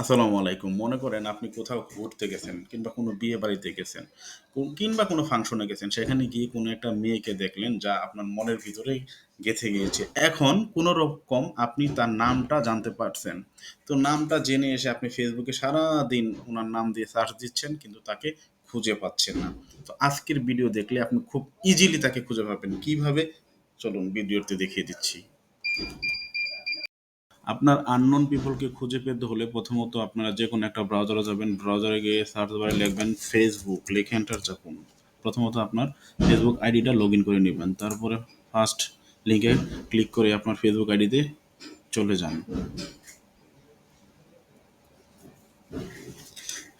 আসসালামু আলাইকুম। মনে করেন আপনি কোথাও ঘুরতে গেছেন কিংবা কোনো বিয়ে বাড়িতে গেছেন কিংবা কোনো ফাংশনে গেছেন। সেখানে গিয়ে কোনো একটা মেয়েকে দেখলেন যা আপনার মনের ভিতরেই গেঁথে গিয়েছে। এখন কোনো রকম আপনি তার নামটা জানতে পারছেন। তো নামটা জেনে এসে আপনি ফেসবুকে এ সারাদিন ওনার নাম দিয়ে সার্চ দিচ্ছেন, কিন্তু তাকে খুঁজে পাচ্ছেন না। তো আজকের ভিডিও দেখলে আপনি খুব ইজিলি তাকে খুঁজে পাবেন। কীভাবে? চলুন ভিডিওতে দেখিয়ে দিচ্ছি। আপনার আননোন পিপলকে খুঁজে পেতে হলে প্রথমত আপনারা যে কোনো একটা ব্রাউজারে যাবেন। ব্রাউজারে গিয়ে সার্চ বারে লিখবেন ফেসবুক লিখে এন্টার চাপুন। প্রথমত আপনার ফেসবুক আইডিটা লগইন করে নেবেন তারপরে ফার্স্ট লিঙ্কে ক্লিক করে আপনার ফেসবুক আইডিতে চলে যান।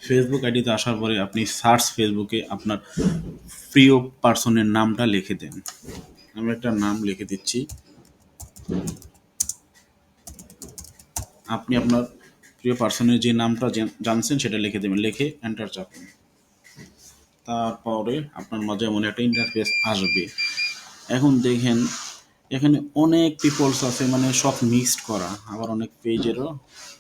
ফেসবুক আইডিতে আসার পরে আপনি সার্চ ফেসবুকে আপনার প্রিয় পার্সনের নামটা লিখে দেন। আমি একটা নাম লিখে দিচ্ছি। আপনি আপনার প্রিয় পার্সনের যে নামটা জানছেন সেটা লিখে দেবেন। লিখে এন্টার চাপুন। তারপরে আপনার মাঝে এমন একটা ইন্টারফেস আসবে। এখন দেখেন, এখানে অনেক পিপলস আছে মানে সব মিক্সড করা। আবার অনেক পেজেরও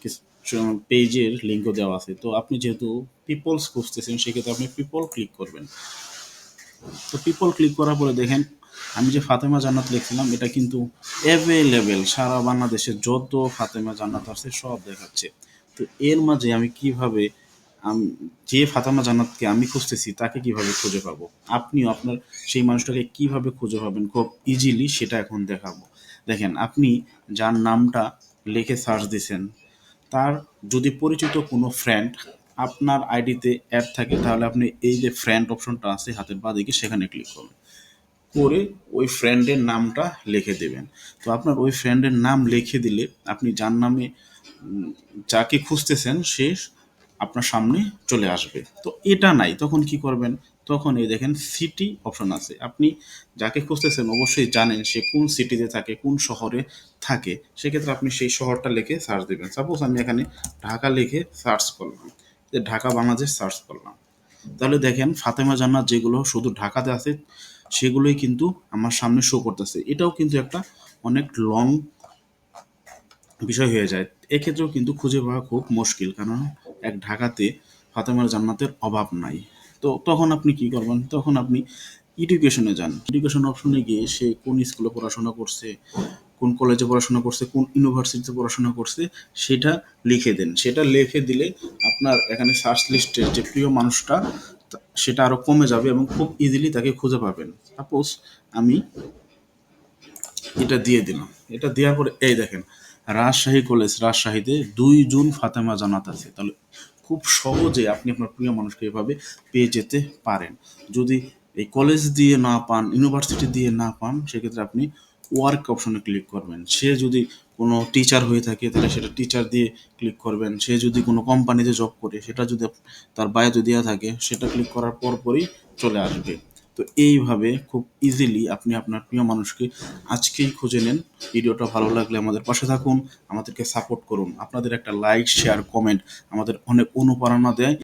কিছু পেজের লিঙ্কও দেওয়া আছে। তো আপনি যেহেতু পিপলস খুঁজতেছেন, সেক্ষেত্রে আপনি পিপল ক্লিক করবেন। তো পিপল ক্লিক করার পরে দেখেন আমি যে ফাতেমা জান্নাত লিখছিলাম, এটা কিন্তু এভেইলেবল সারা বাংলাদেশে যত ফাতেমা জান্নাত আছে সব দেখাচ্ছে। তো এর মাঝে আমি কীভাবে যে ফাতেমা জান্নাতকে আমি খুঁজতেছি, তাকে কীভাবে খুঁজে পাবো? আপনিও আপনার সেই মানুষটাকে কীভাবে খুঁজে পাবেন খুব ইজিলি সেটা এখন দেখাবো। দেখেন, আপনি যার নামটা লিখে সার্চ দিছেন, তার যদি পরিচিত কোনো ফ্রেন্ড আপনার আইডিতে অ্যাড থাকে, তাহলে আপনি এই যে ফ্রেন্ড অপশনটা আছে হাতের বাঁদিকে সেখানে ক্লিক করবেন। করে ওই ফ্রেন্ডের নামটা লিখে দেবেন। তো আপনার ওই ফ্রেন্ডের নাম লিখে দিলে আপনি যার নামে যাকে খুঁজতেছেন সে আপনার সামনে চলে আসবে। তো এটা নাই তখন কি করবেন? তখন এই দেখেন সিটি অপশন আছে। আপনি যাকে খুঁজতেছেন অবশ্যই জানেন সে কোন সিটিতে থাকে, কোন শহরে থাকে। সেক্ষেত্রে আপনি সেই শহরটা লিখে সার্চ দিবেন। সাপোজ আমি এখানে ঢাকা লিখে সার্চ করলাম। যে ঢাকা বাংলাদেশ সার্চ করলাম। তাহলে দেখেন ফাতেমা জান্নাত যেগুলো শুধু ঢাকাতে আছে সেগুলোই কিন্তু আমার সামনে শো করতেছে। এটাও কিন্তু একটা অনেক লং বিষয় হয়ে যায়। এক্ষেত্রেও কিন্তু খুঁজে পাওয়া খুব মুশকিল। কারণ এক ঢাকাতে ফাতেমা জান্নাতের অভাব নাই। তো তখন আপনি কি করবেন? তখন আপনি এডুকেশনে যান। এডুকেশন অপশনে গিয়ে সে কোন স্কুলে পড়াশোনা করছে, কোন কলেজে পড়াশোনা করছে, কোন ইউনিভার্সিটিতে পড়াশোনা করছে সেটা লিখে দেন। সেটা লিখে দিলে আপনার এখানে সার্চ লিস্টের যে প্রিয় মানুষটা সেটা আরও কমে যাবে এবং খুব ইজিলি তাকে খুঁজে পাবেন। সাপোজ আমি এটা দিয়ে দিলাম। এটা দেওয়ার পরে এই দেখেন রাজশাহী কলেজ রাজশাহীতে দুই জুন ফাতেমা জানাত আছে। তাহলে খুব সহজে আপনি আপনার প্রিয় মানুষকে এভাবে পেয়ে যেতে পারেন। যদি এই কলেজ দিয়ে না পান, ইউনিভার্সিটি দিয়ে না পান সেক্ষেত্রে আপনি ওয়ার্ক অপশনে ক্লিক করবেন। সে যদি কোনো টিচার হয়ে থাকে তাহলে সেটা টিচার দিয়ে ক্লিক করবেন। সে যদি কোনো কোম্পানিতে জব করে সেটা যদি তার বায়োতে দেওয়া থাকে সেটা ক্লিক করার পরপরই চলে আসবে। তো এইভাবে খুব ইজিলি আপনি আপনার প্রিয় মানুষকে আজকেই খুঁজে নেন। ভিডিওটা ভালো লাগলে আমাদের পাশে থাকুন, আমাদেরকে সাপোর্ট করুন। আপনাদের একটা লাইক, শেয়ার, কমেন্ট আমাদের অনেক অনুপ্রেরণা দেয়।